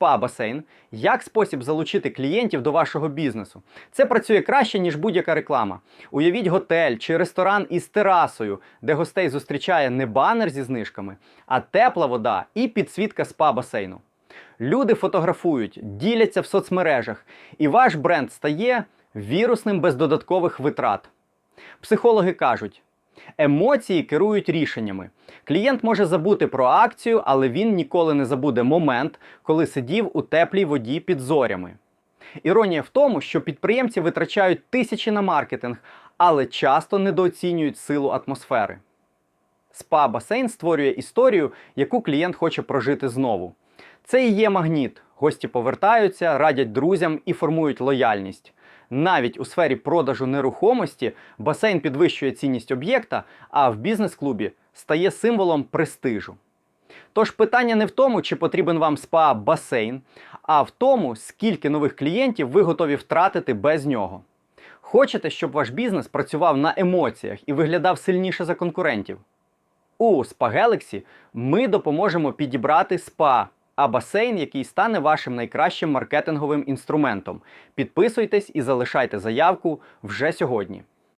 спа-басейн як спосіб залучити клієнтів до вашого бізнесу. Це працює краще, ніж будь-яка реклама. Уявіть готель чи ресторан із терасою, де гостей зустрічає не банер зі знижками, а тепла вода і підсвітка спа-басейну. Люди фотографують, діляться в соцмережах, і ваш бренд стає вірусним без додаткових витрат. Психологи кажуть, емоції керують рішеннями. Клієнт може забути про акцію, але він ніколи не забуде момент, коли сидів у теплій воді під зорями. Іронія в тому, що підприємці витрачають тисячі на маркетинг, але часто недооцінюють силу атмосфери. Спа-басейн створює історію, яку клієнт хоче прожити знову. Це і є магніт. Гості повертаються, радять друзям і формують лояльність. Навіть у сфері продажу нерухомості басейн підвищує цінність об'єкта, а в бізнес-клубі стає символом престижу. Тож питання не в тому, чи потрібен вам спа-басейн, а в тому, скільки нових клієнтів ви готові втратити без нього. Хочете, щоб ваш бізнес працював на емоціях і виглядав сильніше за конкурентів? У Spa Galaxy ми допоможемо підібрати спа, а басейн, який стане вашим найкращим маркетинговим інструментом. Підписуйтесь і залишайте заявку вже сьогодні.